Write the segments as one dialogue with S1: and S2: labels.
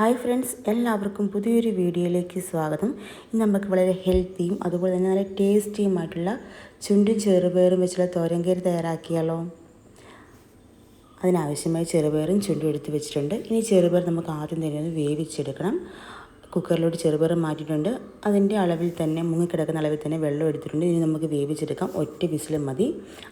S1: Hi friends എല്ലാവർക്കും പുതിയൊരു വീഡിയോയിലേക്ക് സ്വാഗതം. ഇന്ന് നമുക്ക് വളരെ ഹെൽത്തിയും അതുപോലെ തന്നെ നല്ല ടേസ്റ്റിയുമായിട്ടുള്ള ചുണ്ടും ചെറുപയറും വെച്ചുള്ള തോരൻകറി തയ്യാറാക്കിയാലോ? അതിനാവശ്യമായ ചെറുപയറും ചുണ്ടും എടുത്ത് വെച്ചിട്ടുണ്ട്. ഇനി ചെറുപയർ നമുക്ക് ആദ്യം തന്നെ ഒന്ന് വേവിച്ചെടുക്കണം. കുക്കറിലോട്ട് ചെറുപയറ് മാറ്റിയിട്ടുണ്ട്. അതിന്റെ അളവിൽ തന്നെ മുങ്ങിക്കിടക്കുന്ന അളവിൽ തന്നെ വെള്ളം എടുത്തിട്ടുണ്ട്. ഇനി നമുക്ക് വേവിച്ചെടുക്കാം. ഒറ്റ വിസിൽ മതി.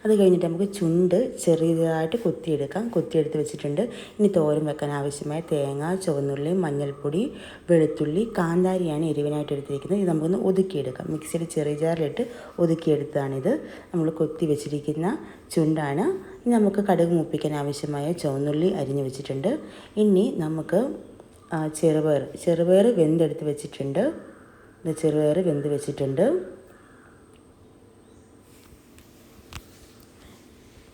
S1: അത് കഴിഞ്ഞിട്ട് നമുക്ക് ചുണ്ട് ചെറിയതായിട്ട് കൊത്തിയെടുക്കാം. കൊത്തിയെടുത്ത് വെച്ചിട്ടുണ്ട്. ഇനി തോരൻ വെക്കാൻ ആവശ്യമായ തേങ്ങ ചുവന്നുള്ളി മഞ്ഞൾപ്പൊടി വെളുത്തുള്ളി കാന്താരിയാണ് എരിവിനായിട്ട് എടുത്തിരിക്കുന്നത്. ഇത് നമുക്കൊന്ന് ഒതുക്കിയെടുക്കാം. മിക്സിയിൽ ചെറിയ ജാറിലിട്ട് ഒതുക്കിയെടുത്തതാണിത്. നമ്മൾ കൊത്തി വെച്ചിരിക്കുന്ന ചുണ്ടാണ്. ഇനി നമുക്ക് കടുക് മുപ്പിക്കാൻ ആവശ്യമായ ചുവന്നുള്ളി അരിഞ്ഞു വെച്ചിട്ടുണ്ട്. ഇനി നമുക്ക് ചെറുപയർ. ചെറുപയർ വെന്തെടുത്ത് വെച്ചിട്ടുണ്ട്. ചെറുപയർ വെന്ത് വെച്ചിട്ടുണ്ട്.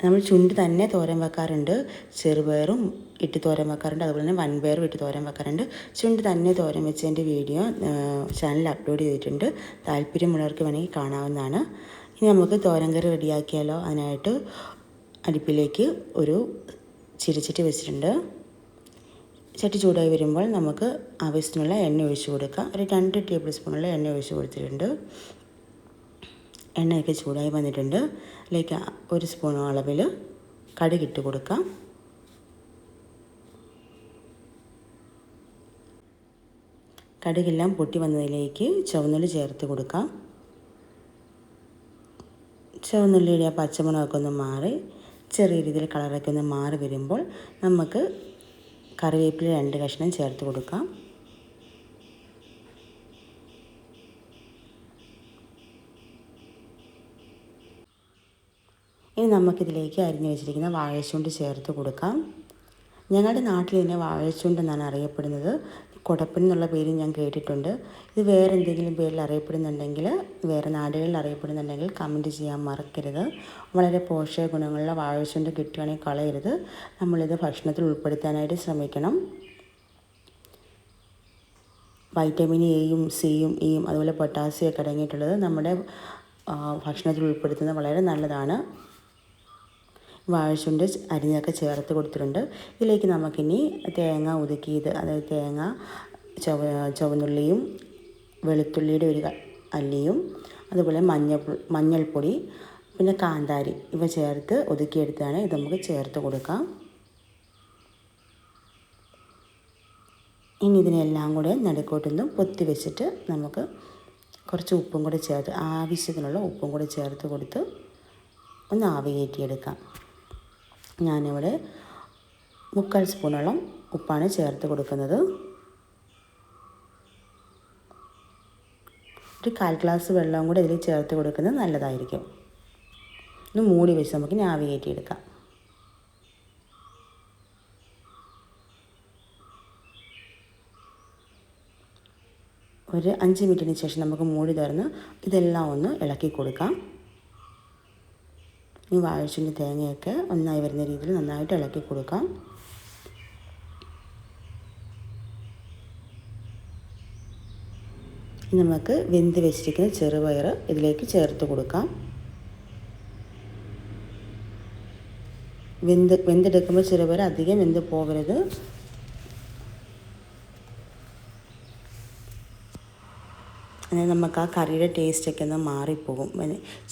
S1: നമ്മൾ ചുണ്ട് തന്നെ തോരൻ വെക്കാറുണ്ട്. ചെറുപയറും ഇട്ട് തോരൻ വെക്കാറുണ്ട്. അതുപോലെ തന്നെ വൻപയറും ഇട്ട് തോരൻ വെക്കാറുണ്ട്. ചുണ്ട് തന്നെ തോരൻ വെച്ചതിന്റെ വീഡിയോ ചാനലിൽ അപ്ലോഡ് ചെയ്തിട്ടുണ്ട്. താല്പര്യമുള്ളവർക്ക് വേണമെങ്കിൽ കാണാവുന്നതാണ്. ഇനി നമുക്ക് തോരൻ കറി റെഡിയാക്കിയാലോ? അതിനായിട്ട് അടുപ്പിലേക്ക് ഒരു ചിരിച്ചിട്ട് വെച്ചിട്ടുണ്ട്. ചട്ടി ചൂടായി വരുമ്പോൾ നമുക്ക് ആവശ്യത്തിനുള്ള എണ്ണ ഒഴിച്ച് കൊടുക്കാം. ഒരു രണ്ട് ടേബിൾ സ്പൂണുള്ള എണ്ണ ഒഴിച്ച് കൊടുത്തിട്ടുണ്ട്. എണ്ണയൊക്കെ ചൂടായി വന്നിട്ടുണ്ട്. അതിലേക്ക് ഒരു സ്പൂൺ അളവിൽ കടുകിട്ട് കൊടുക്കാം. കടുകെല്ലാം പൊട്ടി വന്നതിലേക്ക് ചുവന്നുള്ളി ചേർത്ത് കൊടുക്കാം. ചുവന്നുള്ളിയുടെ ആ പച്ചമുളകൊക്കെ ഒന്ന് മാറി ചെറിയ രീതിയിൽ കളറൊക്കെ ഒന്ന് മാറി വരുമ്പോൾ നമുക്ക് കറിവേപ്പില രണ്ട് കഷ്ണം ചേർത്ത് കൊടുക്കാം. ഇനി നമുക്കിതിലേക്ക് അരിഞ്ഞു വെച്ചിരിക്കുന്ന വാഴച്ചുണ്ട് ചേർത്ത് കൊടുക്കാം. ഞങ്ങളുടെ നാട്ടിൽ ഇതിനെ വാഴച്ചുണ്ട് അറിയപ്പെടുന്നത്. കുടപ്പൻ എന്നുള്ള പേര് ഞാൻ കേട്ടിട്ടുണ്ട്. ഇത് വേറെ എന്തെങ്കിലും പേരിൽ അറിയപ്പെടുന്നുണ്ടെങ്കിൽ വേറെ നാടുകളിൽ അറിയപ്പെടുന്നുണ്ടെങ്കിൽ കമന്റ് ചെയ്യാൻ മറക്കരുത്. വളരെ പോഷക ഗുണങ്ങളുള്ള വാഴച്ചുണ്ട് കിട്ടുകയാണെങ്കിൽ കളയരുത്. നമ്മളിത് ഭക്ഷണത്തിൽ ഉൾപ്പെടുത്താനായിട്ട് ശ്രമിക്കണം. വൈറ്റമിൻ എയും സിയും ഇയും അതുപോലെ പൊട്ടാസ്യം ഒക്കെ അടങ്ങിയിട്ടുള്ളത് നമ്മുടെ ഭക്ഷണത്തിൽ ഉൾപ്പെടുത്തുന്നത് വളരെ നല്ലതാണ്. വാഴച്ചുണ്ട് അരിഞ്ഞൊക്കെ ചേർത്ത് കൊടുത്തിട്ടുണ്ട്. ഇതിലേക്ക് നമുക്കിനി തേങ്ങ ഒതുക്കിയത് അതായത് തേങ്ങ ചുവ ചുവന്നുള്ളിയും വെളുത്തുള്ളിയുടെ ഒരു അല്ലിയും അതുപോലെ മഞ്ഞൾ മഞ്ഞൾപ്പൊടി പിന്നെ കാന്താരി ഇവ ചേർത്ത് ഒതുക്കിയെടുത്താണ് ഇത് നമുക്ക് ചേർത്ത് കൊടുക്കാം. ഇനി ഇതിനെല്ലാം കൂടെ നടുക്കോട്ടൊന്ന് പൊത്തി വെച്ചിട്ട് നമുക്ക് കുറച്ച് ഉപ്പും കൂടെ ചേർത്ത് ആവശ്യത്തിനുള്ള ഉപ്പും കൂടെ ചേർത്ത് കൊടുത്ത് ഒന്ന് ആവി കയറ്റിയെടുക്കാം ഞാനിവിടെ മുക്കാൽ സ്പൂണോളം ഉപ്പാണ് ചേർത്ത് കൊടുക്കുന്നത്. ഒരു കാൽ ഗ്ലാസ് വെള്ളവും കൂടെ ഇതിൽ ചേർത്ത് കൊടുക്കുന്നത് നല്ലതായിരിക്കും. ഒന്ന് മൂടി വെച്ച് നമുക്ക് നാവിഗേറ്റ് എടുക്കാം ഒരു അഞ്ച് മിനിറ്റിന് ശേഷം നമുക്ക് മൂടി തുറന്ന് ഇതെല്ലാം ഒന്ന് ഇളക്കി കൊടുക്കാം. ഈ വാഴച്ചിന്റെ തേങ്ങയൊക്കെ ഒന്നായി വരുന്ന രീതിയിൽ നന്നായിട്ട് ഇളക്കി കൊടുക്കാം. നമുക്ക് വെന്ത് വെച്ചിരിക്കുന്ന ചെറുപയർ ഇതിലേക്ക് ചേർത്ത് കൊടുക്കാം. വെന്ത് വെന്തെടുക്കുമ്പോൾ ചെറുപയർ അധികം വെന്ത് പോകരുത്. എന്നാൽ നമുക്ക് ആ കറിയുടെ ടേസ്റ്റൊക്കെ ഒന്ന് മാറിപ്പോകും.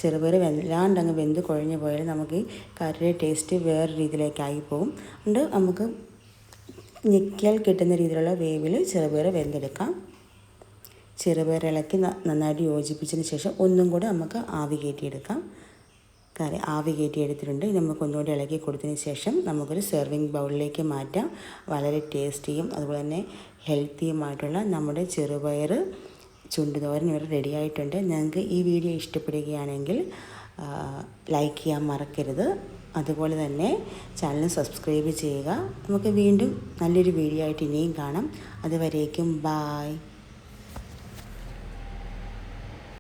S1: ചെറുപയർ വല്ലാണ്ട് അങ്ങ് വെന്ത് കുഴഞ്ഞു പോയാൽ നമുക്ക് ഈ കറിയുടെ ടേസ്റ്റ് വേറെ രീതിയിലേക്കായി പോകും. അതുകൊണ്ട് നമുക്ക് ഞെക്കിയാൽ കിട്ടുന്ന രീതിയിലുള്ള വേവിൽ ചെറുപയർ വെന്തെടുക്കാം. ചെറുപയർ ഇളക്കി നന്നായിട്ട് യോജിപ്പിച്ചതിന് ശേഷം ഒന്നും കൂടെ നമുക്ക് ആവി കയറ്റിയെടുക്കാം. കറി ആവി കയറ്റി എടുത്തിട്ടുണ്ട് ഇത് നമുക്ക് ഒന്നുകൂടി ഇളക്കി കൊടുത്തതിന് ശേഷം നമുക്കൊരു സെർവിങ് ബൗളിലേക്ക് മാറ്റാം. വളരെ ടേസ്റ്റിയും അതുപോലെ തന്നെ ഹെൽത്തിയുമായിട്ടുള്ള നമ്മുടെ ചെറുപയർ ചുണ്ടുതോരൻ ഇവിടെ റെഡി ആയിട്ടുണ്ട്. ഞങ്ങൾക്ക് ഈ വീഡിയോ ഇഷ്ടപ്പെടുകയാണെങ്കിൽ ലൈക്ക് ചെയ്യാൻ മറക്കരുത്. അതുപോലെ തന്നെ ചാനൽ സബ്സ്ക്രൈബ് ചെയ്യുക. നമുക്ക് വീണ്ടും നല്ലൊരു വീഡിയോ ആയിട്ട് ഇനിയും കാണാം. അതുവരേക്കും ബായ്